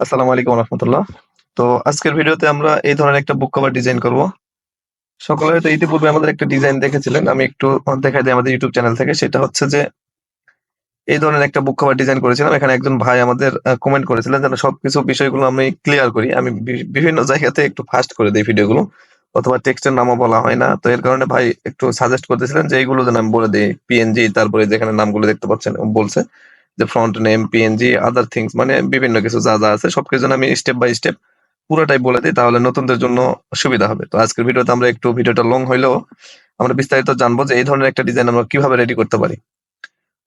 আসসালামু আলাইকুম রহমতুল্লাহ। তো আজকের ভিডিওতে আমরা এই ধরনের একটা বুক কভার ডিজাইন করব। সকলে হয়তো ইতিপূর্বে আমাদের একটা ডিজাইন দেখেছিলেন, আমি একটু দেখাই দিই আমাদের ইউটিউব চ্যানেল থেকে। সেটা হচ্ছে যে, এই ধরনের একটা বুক কভার ডিজাইন করেছিলাম। এখানে একজন ভাই আমাদের কমেন্ট করেছিলেন যেন সবকিছু বিষয়গুলো আমি ক্লিয়ার করি। আমি বিভিন্ন জায়গাতে একটু ফাস্ট করে দিই ভিডিওগুলো, অথবা টেক্সটের নামও বলা হয় না। তো এর কারণে ভাই একটু সাজেস্ট করতেছিলেন যে, এইগুলো যেন আমি বলে দিই। পিএনজি তারপরে যেখানে নামগুলো দেখতে পাচ্ছেন বলছে। যে front name PNG other things মানে বিভিন্ন কিছু যা যা আছে সবকিছু আমি স্টেপ বাই স্টেপ পুরোটাই বলে দিই, তাহলে নতুনদের জন্য সুবিধা হবে। তো আজকের ভিডিওতে আমরা একটু ভিডিওটা লং হইলেও আমরা বিস্তারিত জানব যে এই ধরনের একটা ডিজাইন আমরা কীভাবে রেডি করতে পারি।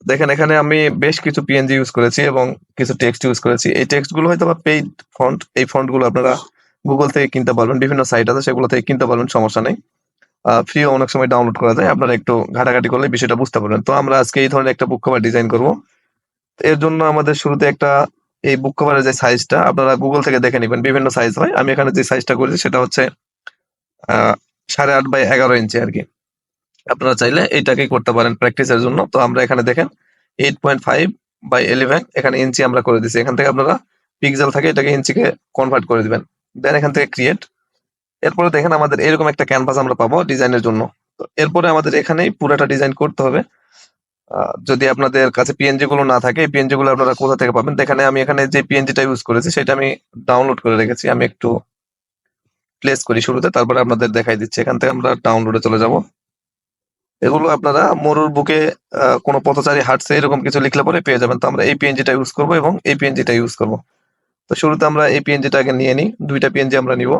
দেখেন, এখানে আমি বেশ কিছু পিএনজি ইউজ করেছি এবং কিছু টেক্সট ইউজ করেছি। এই টেক্সটগুলো হয়তো বা পেইড ফন্ট এই ফন্টগুলো আপনারা গুগল থেকে কিনতে পারবেন, বিভিন্ন সাইট আছে, সেগুলো থেকে কিনতে পারবেন, সমস্যা নেই। ফ্রি অনেক সময় ডাউনলোড করা যায়, আপনারা একটু ঘাটাঘাটি করলে বিষয়টা বুঝতে পারবেন। তো আমরা আজকে এই ধরনের একটা বুক কভার ডিজাইন করব। এর জন্য আমাদের শুরুতে একটা এই বুক কভারের যে সাইজটা আপনারা গুগল থেকে দেখে নেবেন, বিভিন্ন সাইজ হয়। আমি এখানে যে সাইজটা করেছি সেটা হচ্ছে সাড়ে আট বাই এগারো ইঞ্চি আর কি। আপনারা চাইলে এইটাকেই করতে পারেন প্র্যাকটিসের জন্য। তো আমরা এখানে দেখেন eight point five by eleven এখানে ইঞ্চি আমরা করে দিচ্ছি এখান থেকে আপনারা পিক্সেল থাকে, এটাকে ইঞ্চিকে কনভার্ট করে দিবেন। দেন এখান থেকে ক্রিয়েট এরপরে দেখেন আমাদের এরকম একটা ক্যানভাস আমরা পাবো ডিজাইনের জন্য। তো এরপরে আমাদের এখানেই পুরোটা ডিজাইন করতে হবে। যদি আপনাদের কাছে পিএনজি গুলো না থাকে, এই পিএনজি গুলো আপনারা কোথা থেকে পাবেন? দেখেন, আমি এখানে যে পিএনজিটা ইউজ করেছি, সেটা আমি ডাউনলোড করে রেখেছি। আমি একটু প্লেস করি শুরুতে, তারপরে আপনাদের দেখাই দিচ্ছি। এখান থেকে আমরা ডাউনলোডে চলে যাব। এগুলো আপনারা মরুর বুকে কোনো পথচারী হাঁটছে, এরকম কিছু লিখলে পরে পেয়ে যাবেন। তো আমরা এই পিএনজিটা ইউজ করব এবং এই পিএনজিটা ইউজ করব। তো শুরুতে আমরা এই পিএনজিটা আগে নিয়ে নিই। দুইটা পিএনজি আমরা নিব।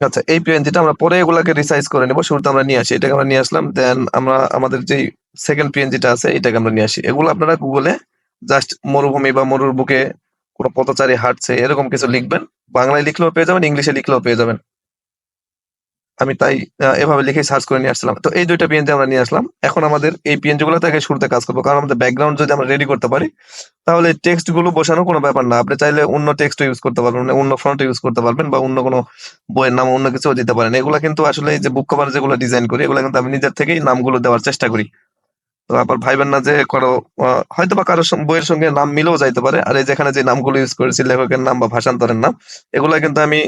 আচ্ছা এই পিএনজিটা আমরা পরে এগুলাকে রিসাইজ করে নেব, শুরুতে আমরা নিয়ে আসি। এটাকে আমরা নিয়ে আসলাম দেন আমরা আমাদের যে সেকেন্ড পিএনজিটা আছে, এটাকে আমরা নিয়ে আসি। এগুলো আপনারা গুগলে জাস্ট মরুভূমি বা মরুর বুকে কোনো পথচারী হাঁটছে, এরকম কিছু লিখবেন। বাংলায় লিখলেও পেয়ে যাবেন, ইংলিশে লিখলেও পেয়ে যাবেন। আমি তাই এভাবে লিখে সার্চ করে নিয়ে আসলাম তো এই দুইটা পিএনজি আমরা নিয়ে আসলাম। এখন আমাদের এই পিএনজি গুলো থেকে শুরুতে কাজ করব। কারণ আমাদের ব্যাকগ্রাউন্ড যদি আমরা রেডি করতে পারি, তাহলে টেক্সটগুলো বসানো কোনো ব্যাপার না। আপনি চাইলে অন্য টেক্সট ইউজ করতে পারবেন মানে অন্য ফ্রন্ট ইউজ করতে পারবেন বা অন্য কোনো বইয়ের নাম অন্য কিছু দিতে পারেন। এগুলো কিন্তু আসলে যে বুক কভার যেগুলো ডিজাইন করি, এগুলো কিন্তু আমি নিজের থেকেই নামগুলো দেওয়ার চেষ্টা করি। তো আবার ভাইবেন না যে কারও হয়তো বা কারও বইয়ের সঙ্গে নাম মিলেও যাইতে পারে। আর এই যেখানে যে নামগুলো ইউজ করেছি, লেখকের নাম বা ভাষান্তরের নাম, এগুলো কিন্তু আমি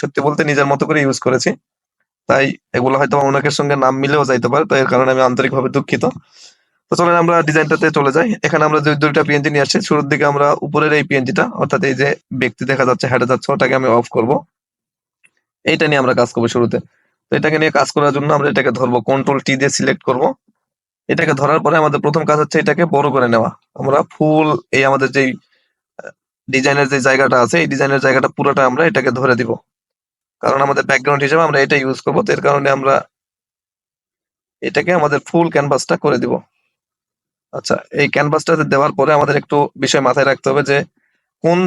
সত্যি বলতে নিজের মতো করে ইউজ করেছি। তাই এগুলো হয়তো অনেকের সঙ্গে নাম মিলেও যাইতে পারে, তো এর কারণে আমি আন্তরিকভাবে দুঃখিত। তো চলেন আমরা ডিজাইনটাতে চলে যাই। এখানে আমরা যে দুইটা পিএনজি নিয়ে আসছি, শুরুর দিকে আমরা উপরের এই পিএনজিটা অর্থাৎ এই যে ব্যক্তি দেখা যাচ্ছে হেঁটে যাচ্ছে, ওটাকে আমি অফ করব। এইটা নিয়ে আমরা কাজ করব শুরুতে। তো এটাকে নিয়ে কাজ করার জন্য আমরা এটাকে ধরবো কন্ট্রোল টি দিয়ে সিলেক্ট করব। এটাকে ধরার পরে আমাদের প্রথম কাজ হচ্ছে এটাকে বড় করে নেওয়া। আমরা ফুল এই আমাদের যেই ডিজাইনের যে জায়গাটা আছে, এই ডিজাইনের জায়গাটা পুরোটা আমরা এটাকে ধরে দিব। কারণ আমাদের ব্যাকগ্রাউন্ড হিসেবে আমরা এটা ইউজ করব। এর কারণে আমরা এটাকে আমাদের ফুল ক্যানভাসটা করে দিব। আচ্ছা এই ক্যানভাসটাতে দেওয়ার পরে আমাদের একটু বিষয় মাথায় রাখতে হবে যে কোন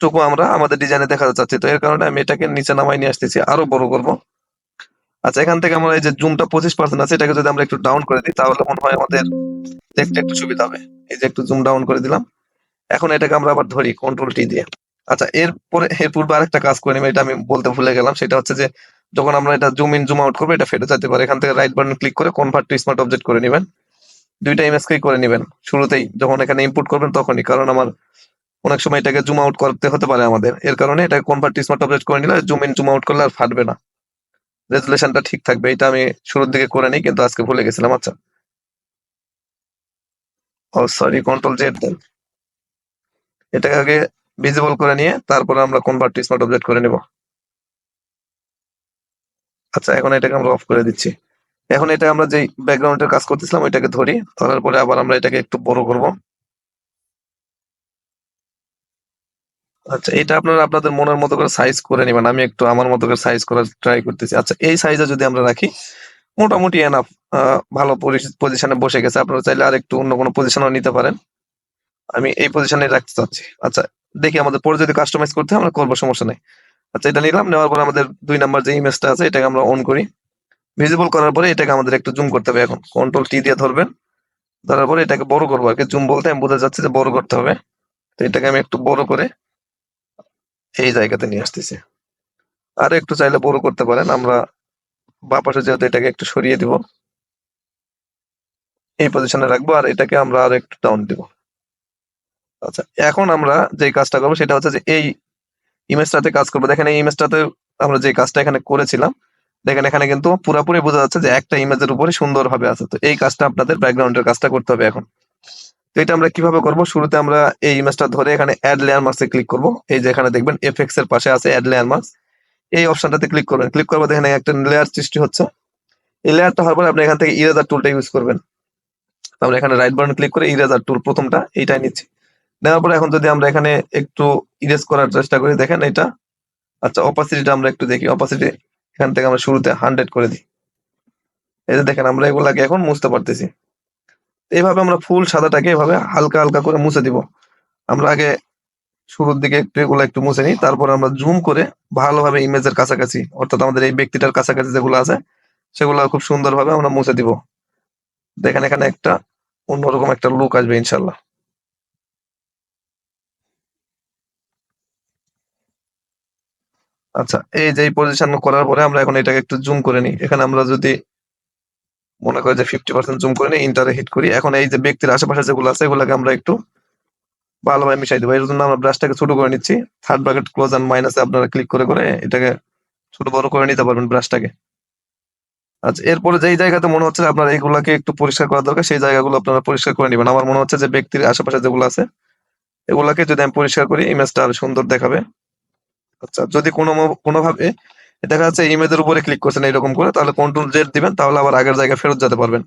টুকু আমরা আমাদের ডিজাইনে দেখাতে চাচ্ছি। তো এর কারণে আমি এটাকে নিচে নামাই নিয়ে আসতেছি, আরও বড় করব। আচ্ছা এখান থেকে আমরা এই যে জুমটা পঁচিশ পার্সেন্ট আছে, এটাকে যদি আমরা একটু ডাউন করে দিই, তাহলে মনে হয় আমাদের দেখতে একটু সুবিধা হবে। এই যে একটু জুম ডাউন করে দিলাম। এখন এটাকে আমরা আবার ধরি কন্ট্রোল টি দিয়ে। আচ্ছা এরপরে এর পূর্বে আরেকটা কাজ করে নিব, এটা আমি বলতে ভুলে গেলাম, সেটা হচ্ছে যে যখন আমরা এটা জুম ইন জুম আউট করব, এটা ফেটে যেতে পারে। এখান থেকে রাইট বাটন ক্লিক করে কনভার্ট টু স্মার্ট অবজেক্ট করে নেবেন। দুইটা ইমেজকেই করে নেবেন। শুরুতেই যখন এখানে ইনপুট করবেন তখনই, কারণ আমার অনেক সময় এটাকে জুম আউট করতে হতে পারে আমাদের। এর কারণে এটা কনভার্ট স্মার্ট অবজেক্ট করে নিলে জুম ইন জুম আউট করলে আর ফাটবে না। রেজুলেশনটা ঠিক থাকবে, এটা আমি শুরুর দিকে করে নিই, কিন্তু আজকে ভুলে গেছিলাম আচ্ছা। ও সরি কন্ট্রোল জেড দেন এটাকে আগে ভিজিবল করে নিয়ে তারপরে আমরা কনভার্ট টু স্মার্ট অবজেক্ট করে নেব। আচ্ছা এখন এটাকে আমরা অফ করে দিচ্ছি। এখন এটা আমরা যে ব্যাকগ্রাউন্ডের কাজ করতেছিলাম ওইটাকে ধরি, ধরার পরে আবার আমরা এটাকে একটু বড় করব। আচ্ছা এটা আপনারা আপনাদের মনের মতো করে সাইজ করে নেবেন, আমি একটু আমার মতো করে সাইজ করার ট্রাই করতেছি। আচ্ছা এই সাইজে যদি আমরা রাখি, মোটামুটি এনাফ ভালো পজিশনে বসে গেছে। আপনারা চাইলে আর একটু অন্য কোনো পজিশনও নিতে পারেন। আমি এই পজিশনে রাখতে চাচ্ছি। আচ্ছা দেখি আমাদের পরে যদি কাস্টমাইজ করতে হয়, আমরা করব, সমস্যা নেই। আচ্ছা এটা নিলাম, নেওয়ার পরে আমাদের দুই নাম্বার যে ইমেজটা আছে, এটাকে আমরা অন করি। ভিজিবল করার পরে এটাকে আমাদের একটু জুম করতে হবে এখন। কন্ট্রোল টি দিয়ে ধরবেন। ধরার পরে এটাকে বড় করব আর কি জুম বলতে আমি বোঝা যাচ্ছে যে বড় করতে হবে। তো এটাকে আমি একটু বড় করে এই জায়গাতে নিয়ে আসতেছি। আর একটু চাইলে বড় করতে পারেন, আমরা বাপাশে যেহেতু এটাকে একটু সরিয়ে দিব, এই পজিশনে রাখব, আর এটাকে আমরা আর একটু ডাউন দিব। আচ্ছা এখন আমরা যে কাজটা করব সেটা হচ্ছে যে এই ইমেজটাতে কাজ করব। দেখেন এই ইমেজটাতে আমরা যে কাজটা এখানে করেছিলাম, দেখেন এখানে কিন্তু পুরোপুরি বোঝা যাচ্ছে যে একটা ইমেজের উপরে সুন্দর ভাবে আছে। তো এই কাজটা আপনাদের ব্যাকগ্রাউন্ডের কাজটা করতে হবে এখন। তো এটা আমরা কীভাবে করব? শুরুতে আমরা এই ইমেজটা ধরে এখানে অ্যাড লেয়ার মার্কসে ক্লিক করব। এই যে এখানে দেখবেন এফএক্স এর পাশে আছে অ্যাড লেয়ার মার্কস এই অপশনটাতে ক্লিক করবেন। ক্লিক করব দেখেন একটা লেয়ার সৃষ্টি হচ্ছে। এই লেয়ারটা হওয়ার পরে আপনি এখান থেকে ইরেজার টুলটা ইউজ করবেন। আমরা এখানে রাইট বাটন ক্লিক করে ইরেজার টুল প্রথমটা এইটাই নিচ্ছি। নেওয়ার পরে এখন যদি আমরা এখানে একটু ইরেজ করার চেষ্টা করি, দেখেন এটা? আচ্ছা অপাসিটিটা আমরা একটু দেখি। অপাসিটি এখান থেকে আমরা শুরুতে হান্ড্রেড করে দিই। এই যে দেখেন, আমরা এগুলাকে এখন মুছতে পারতেছি। এইভাবে আমরা ফুল সাদাটাকে এভাবে হালকা হালকা করে মুছে দিব। আমরা আগে শুরুর দিকে একটু এগুলো একটু মুছে নিই, তারপর আমরা জুম করে ভালোভাবে ইমেজের কাছাকাছি, অর্থাৎ আমাদের এই ব্যক্তিটার কাছাকাছি যেগুলো আছে সেগুলো খুব সুন্দরভাবে আমরা মুছে দিব। দেখেন, এখানে একটা অন্যরকম একটা লুক আসবে ইনশাল্লাহ আচ্ছা এই যে পজিশন করার পরে আমরা এখন এটাকে একটু জুম করে নিই। এখানে আমরা যদি মনে করি যে ফিফটি পার্সেন্ট জুম করে নিই ইন্টারে হিট করি। এখন এই যে ব্যক্তির আশেপাশে যেগুলো আছে, এগুলোকে আমরা একটু ভালোভাবে মিশাই দেবো। এর জন্য আমরা ব্রাশটাকে ছোট করে নিচ্ছি। থার্ড ব্র্যাকেট ক্লোজ অ্যান্ড মাইনাসে আপনারা ক্লিক করে করে এটাকে ছোট বড় করে নিতে পারবেন ব্রাশটাকে আচ্ছা এরপরে যেই জায়গাতে মনে হচ্ছে আপনার এইগুলাকে একটু পরিষ্কার করা দরকার, সেই জায়গাগুলো আপনারা পরিষ্কার করে নেবেন। আমার মনে হচ্ছে যে ব্যক্তির আশেপাশে যেগুলো আছে, এগুলাকে যদি আমি পরিষ্কার করি ইমেজটা আরও সুন্দর দেখাবে। আচ্ছা যদি কোনো কোনোভাবে দেখা যাচ্ছে ইমেজের উপরে ক্লিক করছেন এরকম করে, তাহলে কন্ট্রোল জেড দিবেন, তাহলে আবার আগের জায়গায় ফেরত যেতে পারবেন।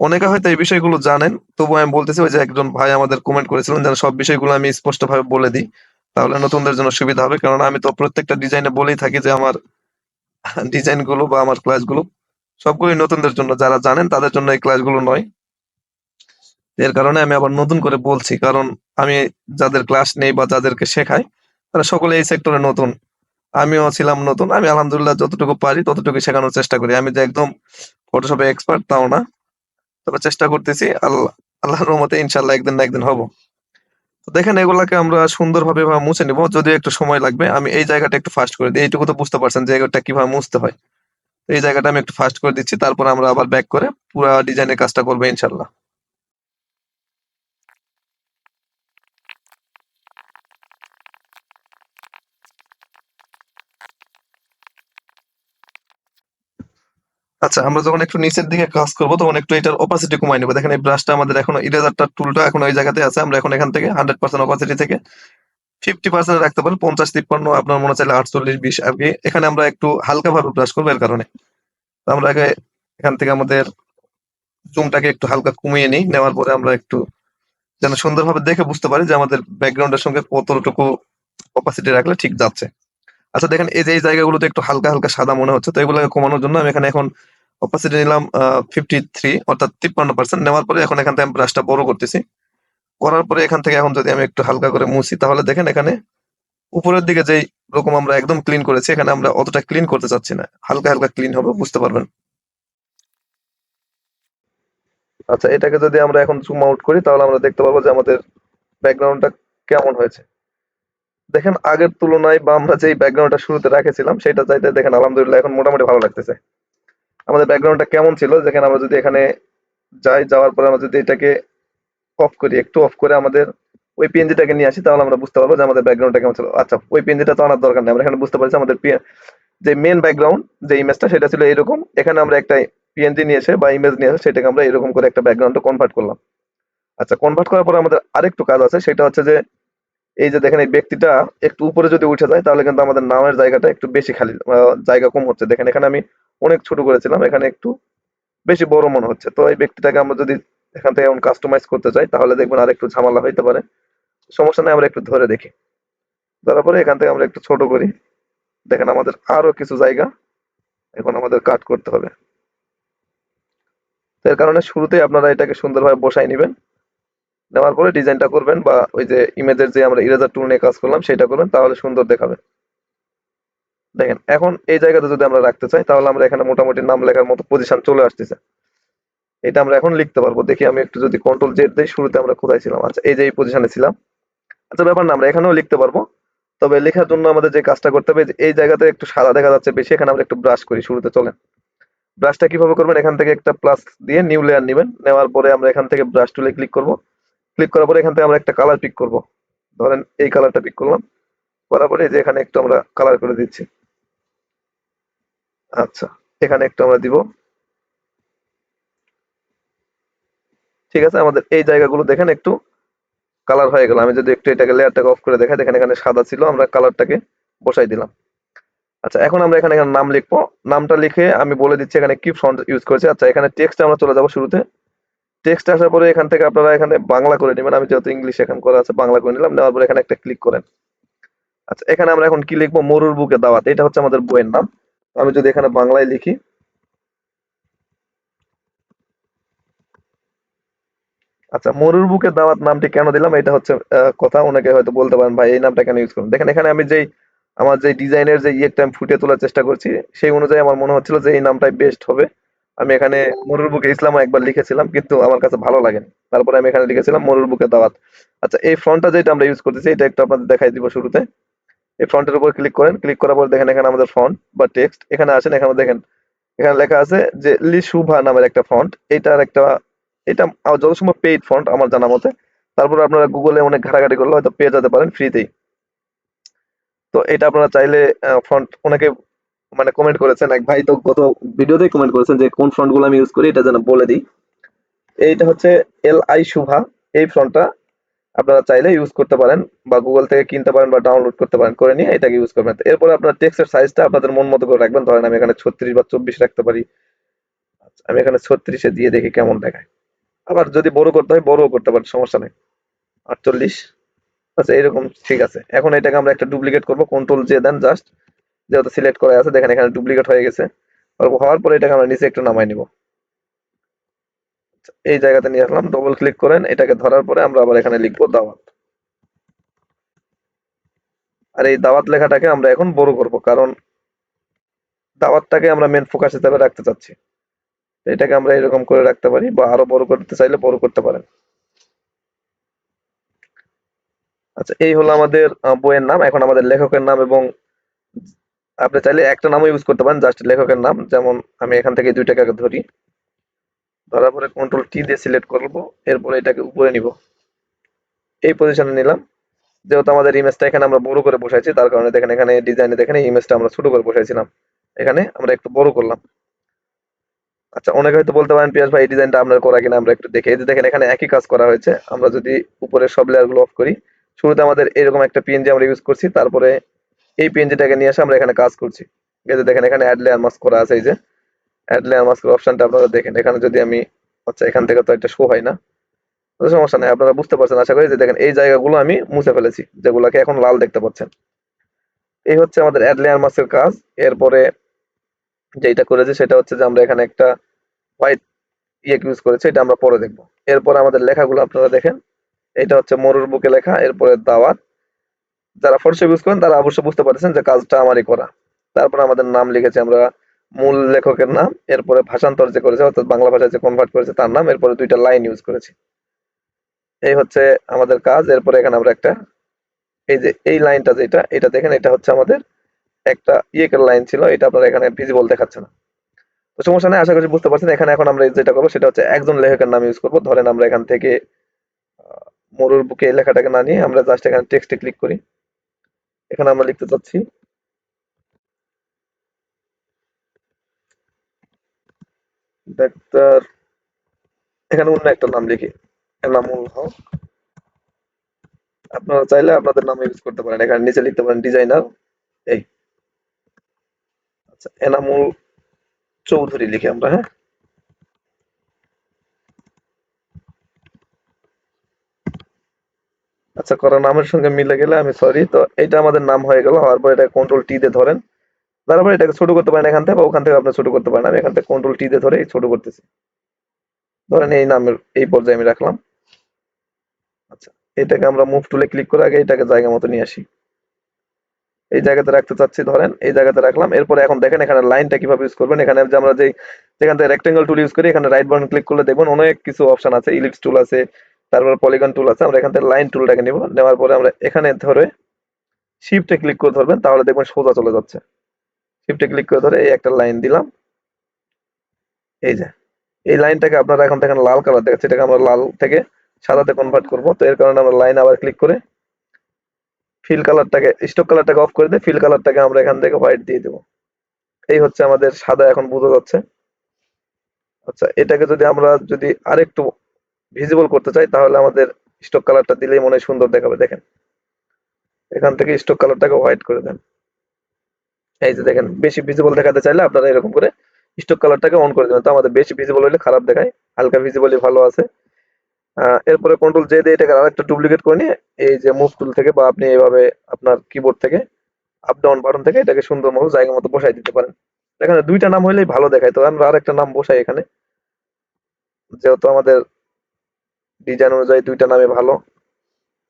অনেকে হয়তো এই বিষয়গুলো জানেন তবু আমি বলতেছি ওই যে একজন ভাই আমাদের কমেন্ট করেছিলেন যেন সব বিষয়গুলো আমি স্পষ্টভাবে বলে দিই, তাহলে নতুনদের জন্য সুবিধা হবে। কারণ আমি তো প্রত্যেকটা ডিজাইনে বলেই থাকি যে আমার ডিজাইনগুলো বা আমার ক্লাসগুলো সবগুলোই নতুনদের জন্য। যারা জানেন তাদের জন্য এই ক্লাসগুলো নয়। এর কারণে আমি আবার নতুন করে বলছি, কারণ আমি যাদের ক্লাস নেই বা যাদেরকে শেখাই তারা সকলে এই সেক্টরে নতুন। আমিও ছিলাম নতুন। আমি আলহামদুলিল্লাহ যতটুকু পারি ততটুকু শেখানোর চেষ্টা করি। আমি যে একদম ফটোশপে এক্সপার্ট তাও না। তবে চেষ্টা করতেছি। আল্লাহ, আল্লাহর রহমতে ইনশাল্লাহ একদিন না একদিন হব। দেখেন এগুলাকে আমরা সুন্দরভাবে মুছে নিব। যদিও একটু সময় লাগবে। আমি এই জায়গাটা একটু ফাস্ট করে দিই। এইটুকু তো বুঝতে পারছেন যে এটা কীভাবে মুছতে হয়। এই জায়গাটা আমি একটু ফাস্ট করে দিচ্ছি। তারপর আমরা আবার ব্যাক করে পুরো ডিজাইনের কাজটা করব ইনশাল্লাহ আচ্ছা আমরা যখন একটু নিচের দিকে কাজ করব, তখন একটু এটার অপাসিটি কমাই নেব। দেখেন এই ব্রাশটা আমাদের এখন ইরেজারটা টুলটা এখন ওই জায়গাতে আছে। আমরা এখন এখান থেকে হান্ড্রেড পার্সেন্ট অপাসিটি থেকে ফিফটি পার্সেন্ট রাখতে পারি পঞ্চাশ, তিপ্পান্ন, আপনার মনে চাইলে আটচল্লিশ, বিশ কি। এখানে আমরা একটু হালকা ভাবে ব্রাশ করব এর কারণে। আমরা আগে এখান থেকে আমাদের জুমটাকে একটু হালকা কমিয়ে নিই। নেওয়ার পরে আমরা একটু যেন সুন্দরভাবে দেখে বুঝতে পারি যে আমাদের ব্যাকগ্রাউন্ডের সঙ্গে কতটুকু অপাসিটি রাখলে ঠিক যাচ্ছে। আচ্ছা দেখেন এই যে, এই জায়গাগুলোতে একটু হালকা হালকা সাদা মনে হচ্ছে, তো এগুলোকে কমানোর জন্য আমি এখানে এখন অপাসিটি নিলাম ফিফটি থ্রি অর্থাৎ তিপ্পান্ন পার্সেন্ট নেওয়ার পরে এখন এখান থেকে আমি ব্রাশটা বড় করতেছি। করার পরে এখান থেকে এখন যদি আমি একটু হালকা করে মুছি, তাহলে দেখেন এখানে উপরের দিকে যেই রকম আমরা একদম ক্লিন করেছি, এখানে আমরা অতটা ক্লিন করতে চাচ্ছি না। হালকা হালকা ক্লিন হবে, বুঝতে পারবেন। আচ্ছা এটাকে যদি আমরা এখন জুম আউট করি, তাহলে আমরা দেখতে পারব যে আমাদের ব্যাকগ্রাউন্ডটা কেমন হয়েছে। দেখেন, আগের তুলনায় বা আমরা যেই ব্যাকগ্রাউন্ডটা শুরুতে রেখেছিলাম, সেটা চাইতে দেখেন, আলহামদুলিল্লাহ এখন মোটামুটি ভালো লাগতেছে। আমাদের ব্যাকগ্রাউন্ডটা কেমন ছিল? যেখানে আমরা যদি এখানে যাই, যাওয়ার পরে আমরা যদি এটাকে অফ করি, একটু অফ করে আমাদের ওই পিএনজিটাকে নিয়ে আসি, তাহলে আমরা বুঝতে পারব যে আমাদের ব্যাকগ্রাউন্ডটা কেমন ছিল। আচ্ছা ওই পিএনজিটা তো আনার দরকার নেই, আমরা এখানে বুঝতে পারছি আমাদের যে মেন ব্যাকগ্রাউন্ড যে ইমেজটা সেটা ছিল এরকম। এখানে আমরা একটা পিএনজি নিয়ে এসে বা ইমেজ নিয়ে এসে, সেটাকে আমরা এরকম করে একটা ব্যাকগ্রাউন্ডে কনভার্ট করলাম। আচ্ছা কনভার্ট করার পরে আমাদের আরেকটু কাজ আছে, সেটা হচ্ছে যে এই যে দেখেন, এই ব্যক্তিটা একটু উপরে যদি উঠে যায়, তাহলে কিন্তু আমাদের নামের জায়গাটা একটু বেশি খালি জায়গা কম হচ্ছে। দেখেন, এখানে আমি অনেক ছোট করেছিলাম, এখানে একটু বেশি বড় মনে হচ্ছে। তো এই ব্যক্তিটাকে আমরা যদি এখান থেকে এমন কাস্টমাইজ করতে চাই, তাহলে দেখবেন আর একটু ঝামেলা হইতে পারে। সমস্যা নেই, আমরা একটু ধরে দেখি। ধরার পরে এখান থেকে আমরা একটু ছোট করি। দেখেন, আমাদের আরও কিছু জায়গা এখন আমাদের কাট করতে হবে। এর কারণে শুরুতেই আপনারা এটাকে সুন্দরভাবে বসাই নেবেন। নেওয়ার পরে ডিজাইনটা করবেন বা ওই যে ইমেজের যে আমরা ইরেজার টুল নিয়ে কাজ করলাম সেটা করবেন, তাহলে সুন্দর দেখাবে। দেখেন, এখন এই জায়গাতে যদি আমরা রাখতে চাই, তাহলে আমরা এখানে মোটামুটি নাম লেখার মতো পজিশন চলে আসতেছে। এটা আমরা এখন লিখতে পারব। দেখি আমি একটু যদি কন্ট্রোল জেড দিই, শুরুতে আমরা কোথায় ছিলাম? আচ্ছা এই যে এই পজিশনে ছিলাম। আচ্ছা ব্যাপার না, আমরা এখানেও লিখতে পারব। তবে লেখার জন্য আমাদের যে কাজটা করতে হবে, এই জায়গাতে একটু সাদা দেখা যাচ্ছে বেশি, এখানে আমরা একটু ব্রাশ করি, শুরুতে চলেন। ব্রাশটা কীভাবে করবেন? এখান থেকে একটা প্লাস দিয়ে নিউ লেয়ার নেবেন। নেওয়ার পরে আমরা এখান থেকে ব্রাশ টুলে ক্লিক করব। ক্লিক করার পরে এখান থেকে আমরা একটা কালার পিক করব। ধরেন এই কালারটা পিক করলাম। করার পরে যে এখানে একটু আমরা কালার করে দিচ্ছি। আচ্ছা এখানে একটু আমরা দিব। ঠিক আছে, আমাদের এই জায়গাগুলো দেখেন একটু কালার হয়ে গেল। আমি যদি একটু এটাকে লেয়ারটাকে অফ করে দেখাই, দেখেন এখানে সাদা ছিল, আমরা কালারটাকে বসাই দিলাম। আচ্ছা এখন আমরা এখানে এখানে নাম লিখব। নামটা লিখে আমি বলে দিচ্ছি, এখানে কি ফন্ট ইউজ করেছি। আচ্ছা এখানে টেক্সট আমরা চলে যাব শুরুতে। টেক্সট আসার পরে এখান থেকে আপনারা এখানে বাংলা করে নেবেন। আমি যেহেতু ইংলিশ এখন করা আছে, বাংলা করে নিলাম। নেওয়ার পরে এখানে একটা ক্লিক করেন। আচ্ছা এখানে আমরা এখন কি লিখব? মরুর বুকে দাওয়াত। এটা হচ্ছে আমাদের বইয়ের নাম। আমি যদি এখানে বাংলায় লিখি। আচ্ছা মরুর বুকে দাওয়াত নামটি কেন দিলাম? এটা হচ্ছে কথা। অনেকে হয়তো বলতে পারেন, ভাই, এই নামটা কেন ইউজ করুন? দেখেন, এখানে আমি যেই, আমার যে ডিজাইনের যে ইয়েটা আমি ফুটিয়ে তোলার চেষ্টা করছি, সেই অনুযায়ী আমার মনে হচ্ছিল যে এই নামটাই বেস্ট হবে। আমি এখানে মরুর বুকে ইসলামও একবার লিখেছিলাম, কিন্তু আমার কাছে ভালো লাগে তারপরে আমি এখানে লিখেছিলাম মরুর বুকে দাওয়াত। আচ্ছা এই ফ্রন্টটা যেটা আমরা ইউজ করতেছি, এটা একটু আপনাদের দেখাই দিব শুরুতে। এই ফ্রন্টের উপর ক্লিক করেন ক্লিক করার পর দেখেন এখানে আমাদের ফন্ট বা টেক্সট এখানে আসেন, এখানে দেখেন, এখানে লেখা আছে যে লিশুভা নামের একটা ফন্ট এটার একটা, এটা যত সময় পেইড ফন্ট আমার জানা মতে। তারপর আপনারা গুগলে অনেক ঘাটাঘাটি করলে হয়তো পেয়ে যেতে পারেন ফ্রিতেই তো এটা আপনারা চাইলে ফন্ট অনেকে মানে কমেন্ট করেছেন এক ভাই তো গত ভিডিওতেই কমেন্ট করেছেন যে কোন ফন্টগুলো আমি ইউজ করি এটা যেন বলে দিই। এইটা হচ্ছে এল আই শুভা এই ফন্টটা আপনারা চাইলে ইউজ করতে পারেন বা গুগল থেকে কিনতে পারেন বা ডাউনলোড করতে পারেন করে নিয়ে এটাকে ইউজ করবেন। এরপরে আপনার টেক্সটের সাইজটা আপনাদের মন মতো করে রাখবেন। ধরেন আমি এখানে ছত্রিশ বা চব্বিশ রাখতে পারি। আচ্ছা, আমি এখানে ছত্রিশে দিয়ে দেখি কেমন দেখায়। আবার যদি বড় করতে হয় বড়ও করতে পারেন সমস্যা নেই। আটচল্লিশ। আচ্ছা এরকম ঠিক আছে। এখন এটাকে আমরা একটা ডুপ্লিকেট করব। কন্ট্রোল জে দেন জাস্ট যেহেতু সিলেক্ট করা আছে, দেখেন এখানে ডুপ্লিকেট হয়ে গেছে। অল্প হওয়ার পরে এটাকে আমরা নিচে একটু নামাই নিব। এই জায়গাতে নিয়ে আসলাম ডবল ক্লিক করেন, এটাকে ধরার পরে আমরা আবার এখানে লিখব দাওয়াত। আর এই দাওয়াত লেখাটাকে আমরা এখন বড় করব, কারণ দাওয়াতটাকে আমরা মেন ফোকাস হিসাবে রাখতে চাচ্ছি। এটাকে আমরা এরকম করে রাখতে পারি, বা আরও বড় করতে চাইলে বড় করতে পারেন। আচ্ছা এই হলো আমাদের বইয়ের নাম, এখন আমাদের লেখকের নাম এবং আপনি চাইলে একটা নামও ইউজ করতে পারেন জাস্ট লেখকের নাম। যেমন আমি এখান থেকে এই দুইটাকে ধরি। ধরার পরে কন্ট্রোল টি দিয়ে সিলেক্ট করব এরপরে এটাকে উপরে নিব। এই পজিশনে নিলাম। যেহেতু আমাদের ইমেজটা এখানে আমরা বড় করে বসাইছি, তার কারণে দেখেন এখানে ডিজাইনে দেখেন ইমেজটা আমরা ছোট করে বসাইছিলাম। এখানে আমরা একটু বড় করলাম। আচ্ছা অনেকে হয়তো বলতে পারেন, পিয়াস ভাই, এই ডিজাইনটা আমরা করা কিনা, আমরা একটু দেখি। এই যে দেখেন, এখানে একই কাজ করা হয়েছে। আমরা যদি উপরের সব লেয়ারগুলো অফ করি, শুরুতে আমাদের এরকম একটা পিএনজি আমরা ইউজ করছি, তারপরে এই পিএনজিটাকে নিয়ে এসে আমরা এখানে কাজ করছি। এই যে দেখেন, এখানে অ্যাড লেয়ার মাস্ক করা আছে, এই যে। অ্যাড লেয়ার মাস্কের অপশনটা আপনারা দেখেন। এখানে যদি আমি আচ্ছা এখান থেকে তো একটা শো হয় না। সমস্যা নাই, আপনারা বুঝতে পারছেন, আশা করি যে দেখেন, এই জায়গাগুলো আমি মুছে ফেলেছি, যেগুলোকে এখন লাল দেখতে পাচ্ছেন। এই হচ্ছে আমাদের অ্যাড লেয়ার মাস্কের কাজ। এরপরে যেটা করেছি, সেটা হচ্ছে যে আমরা এখানে একটা হোয়াইট ইয়ে ইউজ করেছি, এটা আমরা পরে দেখব। এরপর আমাদের লেখাগুলো আপনারা দেখেন। এটা হচ্ছে মরুর বুকে লেখা, এরপরে দাওয়াত যারা ফটোশপ ইউজ করেন, তারা অবশ্যই বুঝতে পারছেন যে কাজটা আমারই করা। তারপর আমাদের নাম লিখেছি আমরা মূল লেখকের নাম, এরপরে ভাষান্তর যে করেছে, অর্থাৎ বাংলা ভাষায় যে কনভার্ট করেছে তার নাম, এরপরে দুইটা লাইন ইউজ করেছি। এই হচ্ছে আমাদের কাজ, এরপরে এখানে আমরা একটা, এই যে এই লাইনটা যেটা, এটা দেখেন, এটা হচ্ছে আমাদের একটা ইয়েকের লাইন ছিল, এটা আপনারা এখানে ভিজিবল দেখাচ্ছে না। তো সমস্যা নেই, আশা করি বুঝতে পারছেন, এখানে এখন আমরা যেটা করব, সেটা হচ্ছে একজন লেখকের নাম ইউজ করব। ধরেন আমরা এখান থেকে মরুর বুকে এই লেখাটাকে না নিয়ে আমরা জাস্ট এখানে টেক্সটে ক্লিক করি। এখানে আমরা লিখতে চাচ্ছি ডাক্তার এখানে অন্য একটা নাম লিখি, এনামুল হক। আপনারা চাইলে আপনাদের নাম ইউজ করতে পারেন, এখানে নিচে লিখতে পারেন ডিজাইনার, এই। আচ্ছা এনামুল চৌধুরী লিখি আমরা হ্যাঁ? আচ্ছা করা নামের সঙ্গে মিলে গেলে আমি সরি তো এটা আমাদের নাম হয়ে গেল। হওয়ার পর এটা কন্ট্রোল টি দিয়ে ধরেন। তারপরে এটাকে ছোট করতে পারেন এখান থেকে ওখান থেকে আপনি ছোট করতে পারেন। আমি এখান থেকে কন্ট্রোল টি দিয়ে ধরে ছোট করতেছি। ধরেন এই নামের, এই পর্যায়ে আমি রাখলাম। আচ্ছা এটাকে আমরা মুভ টুলে ক্লিক করে আগে এটাকে জায়গা মতো নিয়ে আসি। এই জায়গাতে রাখতে চাচ্ছি, ধরেন এই জায়গাতে রাখলাম। এরপরে এখন দেখেন এখানে লাইনটা কীভাবে ইউজ করবেন। এখানে যে আমরা যে যেখান থেকে রেক্টেঙ্গেল টুল ইউজ করি, এখানে রাইট বাটন ক্লিক করলে দেখবেন অনেক কিছু অপশন আছে। ইলিপস টুল আছে তারপর পলিগন টুল আছে, আমরা এখান থেকে লাইন টুলটাকে নিব। নেওয়ার পরে আমরা এখানে ধরে শিফটে ক্লিক করে ধরবেন, তাহলে দেখবেন সোজা চলে যাচ্ছে। শিফটে ক্লিক করে ধরে এই একটা লাইন দিলাম। এই যে, এই লাইনটাকে আপনারা এখন দেখেন লাল কালার দেখাচ্ছে, এটাকে আমরা লাল থেকে সাদাতে কনভার্ট করব। তো এর কারণে আমরা লাইন আবার ক্লিক করে ফিল কালারটাকে স্টক কালারটাকে অফ করে দিয়ে ফিল কালারটাকে আমরা এখান থেকে হোয়াইট দিয়ে দেবো। এই হচ্ছে আমাদের সাদা এখন বোঝা যাচ্ছে। আচ্ছা এটাকে যদি আমরা যদি আরেকটু ভিজিবল করতে চাই, তাহলে আমাদের স্টক কালারটা দিলেই মনে সুন্দর দেখাবে। দেখেন, এখান থেকে স্টক কালারটাকে হোয়াইট করে দেন। এই যে দেখেন, বেশি ভিজিবল দেখাতে চাইলে আপনারা এরকম করে স্টক কালারটাকে অন করে দেবেন। তো আমাদের বেশি ভিজিবল হলে খারাপ দেখায়, হালকা ভিজিবলই ভালো আছে। এরপরে কন্ট্রোল জে দিয়ে এটাকে আরেকটা ডুপ্লিকেট করে নিয়ে, এই যে মুভ টুল থেকে বা আপনি এইভাবে আপনার কিবোর্ড থেকে আপ ডাউন বাটন থেকে এটাকে সুন্দর মতো জায়গা মতো বসাই দিতে পারেন। এখানে দুইটা নাম হইলেই ভালো দেখায়। তো আমরা আরেকটা নাম বসাই এখানে। যেহেতু আমাদের ডিজাইন অনুযায়ী দুইটা নামে ভালো।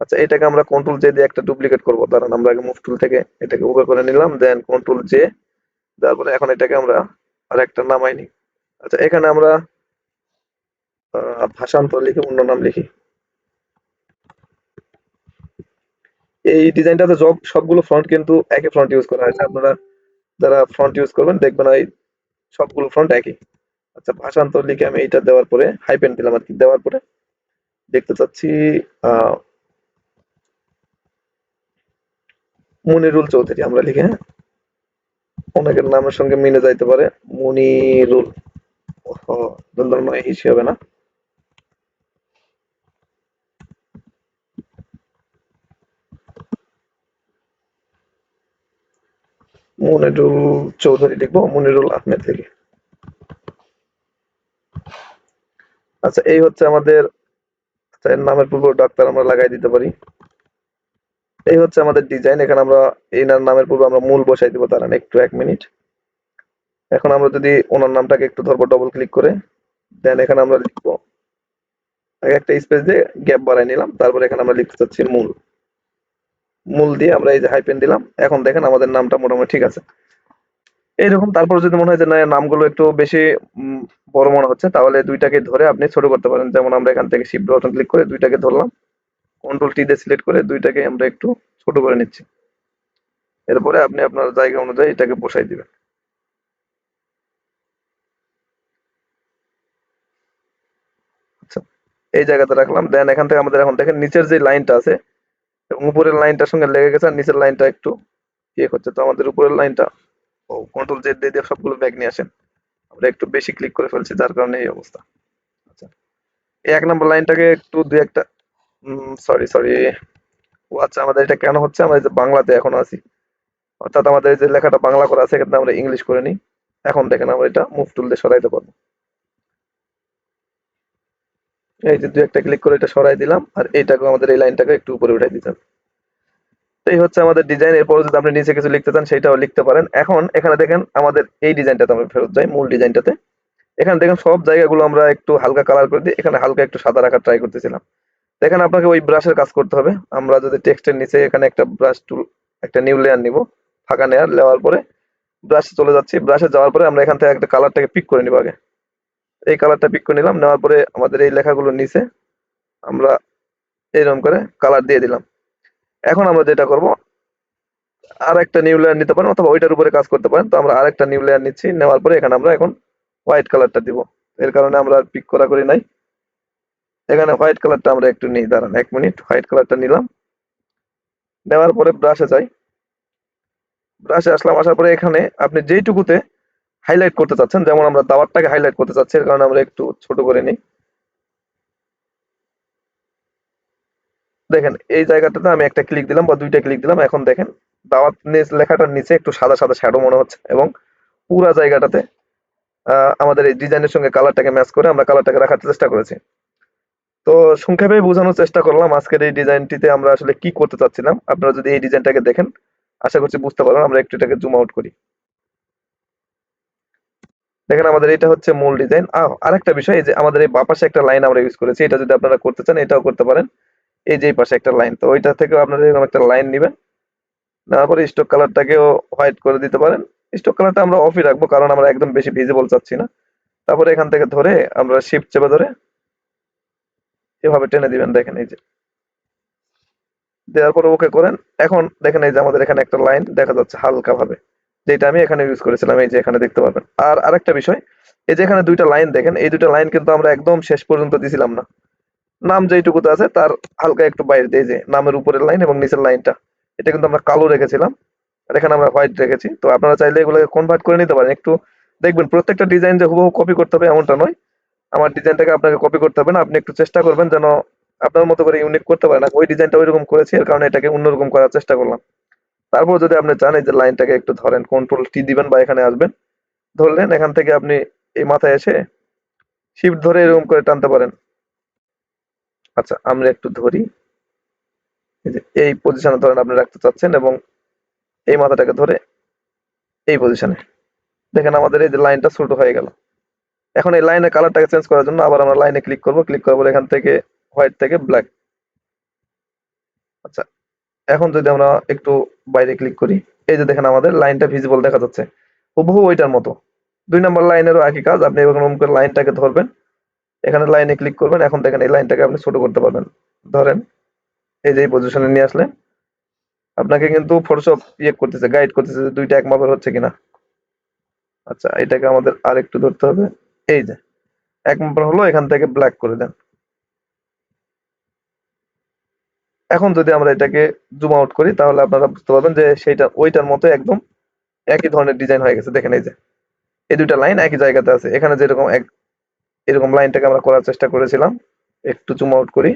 আচ্ছা এটাকে আমরা কন্ট্রোল জে দিয়ে একটা ডুপ্লিকেট করব। দাঁড়ান, আমরা আগে মুভ টুল থেকে এটাকে উপর করে নিলাম দেন কন্ট্রোল জে তারপরে এখন এটাকে আমরা আর একটা নামাই নি আচ্ছা এখানে আমরা ভাষান্তর লিখে, অন্য নাম লিখি। এই ডিজাইনটাতে সব সবগুলো ফ্রন্ট কিন্তু একই ফ্রন্ট ইউজ করা হয়েছে। আপনারা যারা ফ্রন্ট ইউজ করবেন, দেখবেন এই সবগুলো ফ্রন্ট একই। আচ্ছা ভাষান্তর লিখে আমি এইটা দেওয়ার পরে হাইপেন দিলাম আর কি, দেওয়ার পরে দেখতে চাচ্ছি মনিরুল চৌধুরী, আমরা লিখে হ্যাঁ? অনেকের নামের সঙ্গে মিলে যাইতে পারে। মনিরুল নয় হিসেবে হবে না। মনিরুল চৌধুরী লিখব, মনিরুল আহমেদ লিখি। আচ্ছা এই হচ্ছে আমাদের আচ্ছা, নামের পূর্ব ডাক্তার আমরা লাগাই দিতে পারি। এই হচ্ছে আমাদের ডিজাইন এখানে আমরা এই নামের পূর্বে আমরা মূল বসাই দিব দাঁড়ান একটু এক মিনিট এখন আমরা যদি ওনার নামটাকে একটু ধরবো ডবল ক্লিক করে দেন এখানে আমরা লিখব। একটা স্পেস দিয়ে গ্যাপ বাড়াই নিলাম তারপরে এখানে আমরা লিখতে চাচ্ছি মূল। মূল দিয়ে আমরা এই যে হাইপেন দিলাম এখন দেখেন আমাদের নামটা মোটামুটি ঠিক আছে। এইরকম তারপর যদি মনে হয় যে না নামগুলো একটু বেশি বড় মনে হচ্ছে, তাহলে দুইটাকে ধরে আপনি ছোট করতে পারেন। যেমন আমরা এখান থেকে শিফট বাটন ক্লিক করে দুইটাকে ধরলাম কন্ট্রোল টি দিয়ে সিলেক্ট করে দুইটাকে আমরা একটু ছোট করে নিচ্ছি। এরপরে আপনি আপনার জায়গা অনুযায়ী এটাকে বসাই দিবেন। আচ্ছা এই জায়গাতে রাখলাম। দেন এখান থেকে আমাদের এখন দেখেন নিচের যে লাইনটা আছে উপরের লাইনটার সঙ্গে লেগে গেছে, আর নিচের লাইনটা একটু ইয়ে করছে তো আমাদের উপরের লাইনটা, ও কন্ট্রোল জেড দিয়ে সবগুলো ব্যাগ নিয়ে আসেন। আমরা একটু বেশি ক্লিক করে ফেলছি, যার কারণে এই অবস্থা। আচ্ছা এই এক নম্বর লাইনটাকে একটু দুই একটা সরি সরি ও আচ্ছা আমাদের এটা কেন হচ্ছে? আমরা যে বাংলাতে এখন আছি। অর্থাৎ আমাদের যে লেখাটা বাংলা করা আছে এখানে আমরা ইংলিশ করে নিই। এখন দেখেন আমরা এটা মুভ টুল দিয়ে সরাইতে পারব। এই যে দুই একটা ক্লিক করে এটা সরাই দিলাম, আর এইটাকে আমাদের এই লাইনটাকে একটু উপরে উঠাই দিতে হবে। এই হচ্ছে আমাদের ডিজাইন এরপর যদি আপনি নিচে কিছু লিখতে চান, সেটাও লিখতে পারেন। এখন এখানে দেখেন আমাদের এই ডিজাইনটাতে আমরা ফেরত যাই, মূল ডিজাইনটাতে এখানে দেখেন সব জায়গাগুলো আমরা একটু হালকা কালার করে দিই, এখানে হালকা একটু সাদা রাখার ট্রাই করতেছিলাম। দেখেন আপনাকে ওই ব্রাশের কাজ করতে হবে। আমরা যদি টেক্সটের নিচে এখানে একটা ব্রাশ টুল একটা নিউ লেয়ার নিব, ফাঁকা নেয়ার নেওয়ার পরে ব্রাশে চলে যাচ্ছি। ব্রাশে যাওয়ার পরে আমরা এখান থেকে একটা কালারটাকে পিক করে নিব আগে। এই কালারটা পিক করে নিলাম, নেওয়ার পরে আমাদের এই লেখাগুলো নিচে আমরা এইরকম করে কালার দিয়ে দিলাম। এখন আমরা যেটা করব আর একটা নিউ লেয়ার নিতে পারেন অথবা ওইটার উপরে কাজ করতে পারেন। তো আমরা আরেকটা নিউ লেয়ার নিচ্ছি, নেওয়ার পরে এখানে আমরা এখন হোয়াইট কালারটা দিব। এর কারণে আমরা আর পিক করা করি নাই। এখানে হোয়াইট কালারটা আমরা একটু নিই, দাঁড়ান এক মিনিট হোয়াইট কালারটা নিলাম। নেওয়ার পরে ব্রাশে যাই। ব্রাশে আসলাম, আসার পরে এখানে আপনি যেইটুকুতে হাইলাইট করতে চাচ্ছেন, যেমন আমরা দাওয়াতটাকে হাইলাইট করতে চাচ্ছি, এর কারণে আমরা একটু ছোট করে নিই। দেখেন, এই জায়গাটাতে আমি একটা ক্লিক দিলাম বা দুইটা ক্লিক দিলাম। এখন দেখেন, দাওয়াত লেখাটার নিচে একটু সাদা সাদা শ্যাডো মনে হচ্ছে এবং পুরা জায়গাটাতে আমাদের এই ডিজাইনের সঙ্গে কালারটাকে ম্যাচ করে আমরা কালারটাকে রাখার চেষ্টা করেছি। তো সংক্ষেপে বোঝানোর চেষ্টা করলাম আজকের এই ডিজাইনটিতে আমরা আসলে কি করতে চাচ্ছিলাম। আপনারা যদি এই ডিজাইনটাকে দেখেন, আশা করছি বুঝতে পারবেন, আমরা একটু এটাকে জুম আউট করি। দেখেন, আমাদের এটা হচ্ছে মূল ডিজাইন আরেকটা বিষয় যে আমাদের এই বাপাশে একটা লাইন আমরা ইউজ করেছি, এটা যদি আপনারা করতে চান, এটাও করতে পারেন। এই যে পাশে একটা লাইন তো ওইটা থেকেও আপনারা এরকম একটা লাইন নেবেন। নেওয়ার পরে স্টক কালারটাকেও হোয়াইট করে দিতে পারেন। স্টক কালারটা আমরা অফই রাখব, কারণ আমরা একদম বেশি ভিজিবল চাচ্ছি না। তারপরে এখান থেকে ধরে আমরা শিফট চেপে ধরে এভাবে টেনে দিবেন, দেখেন এই যে। দেওয়ার পরে ওকে করেন। এখন দেখেন এই যে আমাদের এখানে একটা লাইন দেখা যাচ্ছে হালকা ভাবে যেটা আমি এখানে ইউজ করেছিলাম, এই যে এখানে দেখতে পাবেন আর আরেকটা বিষয়, এই যে এখানে দুইটা লাইন দেখেন, এই দুইটা লাইন কিন্তু আমরা একদম শেষ পর্যন্ত দিছিলাম না। নাম যেইটুকুতে আছে, তার হালকা একটু বাইরে দিয়ে যে নামের উপরের লাইন এবং নিচের লাইনটা। এটা কিন্তু আমরা কালো রেখেছিলাম, আর এখানে আমরা হোয়াইট রেখেছি। তো আপনারা চাইলে এগুলোকে কনভার্ট করে নিতে পারেন। একটু দেখবেন, প্রত্যেকটা ডিজাইন যে হুবহু কপি করতে হবে এমনটা নয়। আমার ডিজাইনটাকে আপনাকে কপি করতে হবে না, আপনি একটু চেষ্টা করবেন যেন আপনার মতো করে ইউনিক করতে পারেন। ওই ডিজাইনটা ওইরকম করেছি, এর কারণে এটাকে অন্যরকম করার চেষ্টা করলাম। তারপর যদি আপনি চান এই যে লাইনটাকে একটু ধরেন কন্ট্রোল টি দিবেন বা এখানে আসবেন, ধরলেন এখান থেকে আপনি এই মাথায় এসে শিফট ধরে এরকম করে টানতে পারেন। আচ্ছা আমরা একটু ধরি। এই পজিশনে ধরেন আপনি রাখতে চাচ্ছেন এবং এই মাথাটাকে ধরে এই পজিশনে দেখেন আমাদের এই যে লাইনটা ছোট হয়ে গেল। এখন এই লাইনের কালারটাকে চেঞ্জ করার জন্য আবার আমরা লাইনে ক্লিক করব। ক্লিক করার পর এখান থেকে হোয়াইট থেকে ব্ল্যাক আচ্ছা এখন যদি আমরা একটু বাইরে ক্লিক করি, এই যে দেখেন আমাদের লাইনটা ভিজিবল দেখা যাচ্ছে। হুবহু ওইটার মতো। দুই নম্বর লাইনেরও একই কাজ। আপনি এরকম করে লাইনটাকে ধরবেন। এখানে লাইনে ক্লিক করবেন। এখন দেখেন এই লাইনটাকে আপনি ছোট করতে পারবেন। ধরেন, এই যে পজিশনে নিয়ে আসলে, আপনাকে কিন্তু ফটোশপ ইয়ে করতেছে গাইড করতেছে যে দুইটা এক মাপের হচ্ছে কিনা। আচ্ছা এটাকে আমাদের আর একটু ধরতে হবে। এই যে, এক মাপের হলো, এখান থেকে ব্ল্যাক করে দেন। এখন যদি আমরা এটাকে জুম আউট করি, তাহলে আপনারা বুঝতে পারবেন যে সেইটা, ওইটার মতো একদম একই ধরনের ডিজাইন হয়ে গেছে। দেখেন এই যে, এই দুইটা লাইন একই জায়গাতে আছে। এখানে যেরকম এক এরকম লাইনটাকে আমরা করার চেষ্টা করেছিলাম। একটু জুম আউট করি।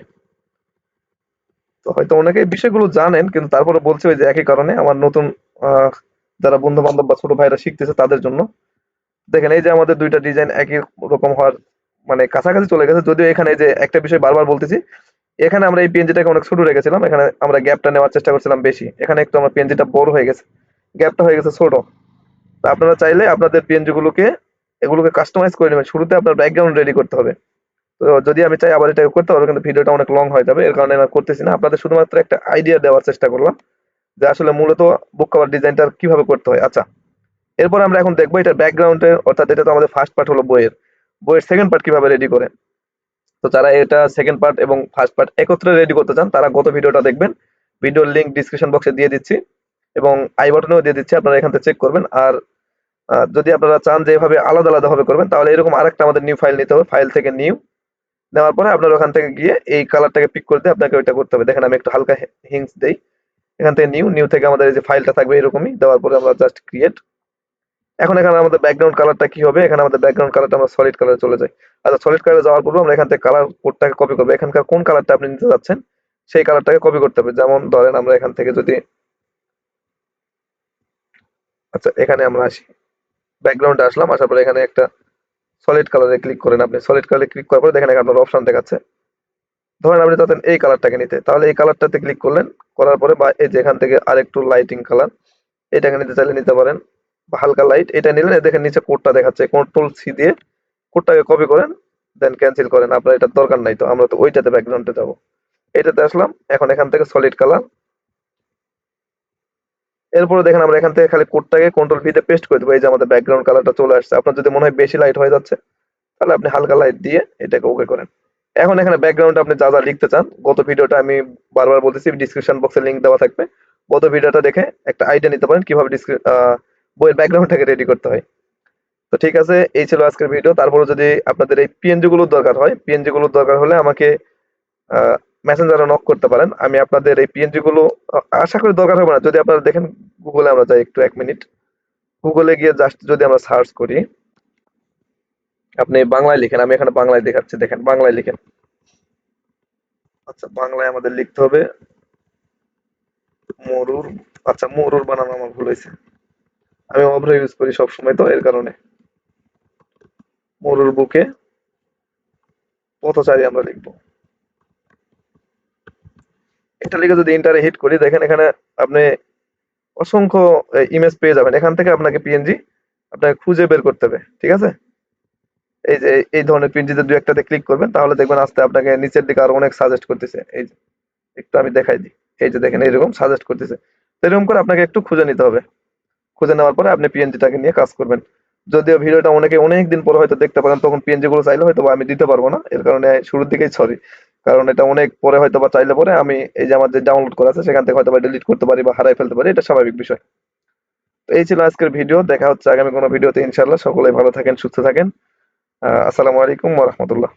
তো হয়তো অনেকে বিষয়গুলো জানেন, কিন্তু তারপরে বলছে ওই যে একই কারণে আমার নতুন যারা বন্ধু বান্ধব বা ছোট ভাইরা শিখতেছে তাদের জন্য। দেখেন এই যে আমাদের দুইটা ডিজাইন একই রকম হওয়ার মানে কাছাকাছি চলে গেছে। যদিও এখানে যে একটা বিষয় বারবার বলতেছি, এখানে আমরা এই পিএনজিটাকে অনেক ছোট রেখেছিলাম। এখানে আমরা গ্যাপটা নেওয়ার চেষ্টা করছিলাম বেশি। এখানে একটু আমার পিএনজিটা বড় হয়ে গেছে। গ্যাপটা হয়ে গেছে ছোট। আপনারা চাইলে আপনাদের পিএনজি গুলোকে এগুলোকে কাস্টমাইজ করে নেবেন। শুরুতে আপনার ব্যাকগ্রাউন্ড রেডি করতে হবে। তো যদি আমি চাই আবার এটা করতে পারব, কিন্তু ভিডিওটা অনেক লং হয়ে যাবে, এর কারণে আমি করতেছি না। আপনাদের শুধুমাত্র একটা আইডিয়া দেওয়ার চেষ্টা করলাম, যে আসলে মূলত বুক কভার ডিজাইনটা কীভাবে করতে হয়। আচ্ছা এরপর আমরা এখন দেখব এটা ব্যাকগ্রাউন্ডের অর্থাৎ এটা তো আমাদের ফার্স্ট পার্ট হলো বইয়ের। বইয়ের সেকেন্ড পার্ট কীভাবে রেডি করে? তো যারা এটা সেকেন্ড পার্ট এবং ফার্স্ট পার্ট একত্রে রেডি করতে চান, তারা গত ভিডিওটা দেখবেন। ভিডিওর লিংক ডিসক্রিপশন বক্সে দিয়ে দিচ্ছি এবং আই বাটনেও দিয়ে দিচ্ছি, আপনারা এখান থেকে চেক করবেন। আর যদি আপনারা চান যে এভাবে আলাদা আলাদা ভাবে করবেন, তাহলে এরকম আরেকটা আমাদের নিউ ফাইল নিতে হবে। ফাইল থেকে নিউ নেওয়ার পরে আপনার ওখান থেকে গিয়ে এই কালারটাকে পিক করতে আপনাকে ওইটা করতে হবে। দেখেন আমি একটু হালকা হিংস দেই। এখান থেকে নিউ নিউ থেকে আমাদের যে ফাইলটা থাকবে এরকমই। দেওয়ার পরে আমরা জাস্ট ক্রিয়েট এখন এখানে আমাদের ব্যাকগ্রাউন্ড কালারটা কি হবে? এখানে আমাদের ব্যাকগ্রাউন্ড কালারটা আমরা সলিড কালারে চলে যাই। আচ্ছা সলিড কালারে যাওয়ার পূর্বে আমরা এখান থেকে কালার কোডটাকে কপি করব। এখানকার কোন কালারটা আপনি নিতে যাচ্ছেন, সেই কালারটাকে কপি করতে হবে। যেমন ধরেন আমরা এখান থেকে যদি আচ্ছা এখানে আমরা আসি। ব্যাকগ্রাউন্ডে আসলাম, আসার পরে এখানে একটা সলিড কালারে ক্লিক করেন আপনি। সলিড কালারে ক্লিক করার পরে দেখেন আপনার অপশন দেখাচ্ছে। ধরেন আপনি চাচ্ছেন এই কালারটাকে নিতে। তাহলে এই কালারটাতে ক্লিক করলেন, করার পরে বা এই যে এখান থেকে আরেকটু লাইটিং কালার এটাকে নিতে চাইলে নিতে পারেন। বা হালকা লাইট এটা নিলেন দেখেন নিচে কোডটা দেখাচ্ছে। কন্ট্রোল সি দিয়ে কোডটাকে কপি করেন দেন ক্যান্সেল করেন। আপনার এটা দরকার নাই তো, আমরা তো ওইটাতে ব্যাকগ্রাউন্ডে যাব। এটাতে আসলাম, এখন এখান থেকে সলিড কালার এরপরে দেখেন আমরা এখান থেকে খালি কোডটাকে কন্ট্রোল ভিতে পেস্ট করে দেবো। এই যে আমাদের ব্যাকগ্রাউন্ড কালারটা চলে আসছে। আপনার যদি মনে হয় বেশি লাইট হয়ে যাচ্ছে, তাহলে আপনি হালকা লাইট দিয়ে এটাকে ওকে করেন। এখন এখানে ব্যাকগ্রাউন্ডে আপনি যা যা লিখতে চান, গত ভিডিওটা আমি বারবার বলতেছি ডিসক্রিপশন বক্সে লিংক দেওয়া থাকবে। গত ভিডিওটা দেখে একটা আইডিয়া নিতে পারেন, কীভাবে বইয়ের ব্যাকগ্রাউন্ডটাকে রেডি করতে হয়। তো ঠিক আছে, এই ছিল আজকের ভিডিও তারপরে যদি আপনাদের এই পিএনজি গুলোর দরকার হয় পিএনজি গুলোর দরকার হলে আমাকে মেসেঞ্জারে নক করতে পারেন। আমি আপনাদের এই পিএনজি গুলো আশা করি দরকার হবে না। যদি আপনারা দেখেন গুগলে আমরা যাই একটু এক মিনিট গুগলে গিয়ে জাস্ট যদি আমরা সার্চ করি, আপনি বাংলায় লিখেন। আমি এখানে বাংলায় দেখাচ্ছি, দেখেন, বাংলায় লিখেন। আচ্ছা বাংলায় আমাদের লিখতে হবে। মরুর আচ্ছা মরুর বানানো আমার ভুল হয়েছে। আমি অভ্র ইউজ করি সবসময় তো, এর কারণে। মরুর বুকে পথচারী আমরা লিখব। এটা লিখে যদি ইন্টারে হিট করি, দেখেন এখানে আপনি অসংখ্য ইমেজ পেয়ে যাবেন। এখান থেকে আপনাকে পিএনজি আপনাকে খুঁজে বের করতে হবে, ঠিক আছে? এই যে, এই ধরনের পিএনজিতে দুই একটাতে ক্লিক করবেন, তাহলে দেখবেন আস্তে আপনাকে নিচের দিকে আরও অনেক সাজেস্ট করতেছে। এই যে, একটু আমি দেখাই দিই। এই যে দেখেন, এইরকম সাজেস্ট করতেছে। এরকম করে আপনাকে একটু খুঁজে নিতে হবে। খুঁজে নেওয়ার পরে আপনি পিএনজিটাকে নিয়ে কাজ করবেন। যদিও ভিডিওটা অনেকে অনেক দিন পরে হয়তো দেখতে পারেন, তখন পিএনজি গুলো চাইলে হয়তো আমি দিতে পারব না, এর কারণে শুরুর দিকেই সরি কারণ এটা অনেক পরে হয়তো বা চাইলে পরে আমি এই যে আমার যে ডাউনলোড করা আছে, সেখান থেকে হয়তো বা ডিলিট করতে পারি বা হারাই ফেলতে পারি, এটা স্বাভাবিক বিষয়। তো এই ছিল আজকের ভিডিও দেখা হচ্ছে আগামী কোনো ভিডিওতে ইনশাল্লাহ সকলে ভালো থাকেন, সুস্থ থাকেন। আসসালামু আলাইকুম রাহমাতুল্লাহ।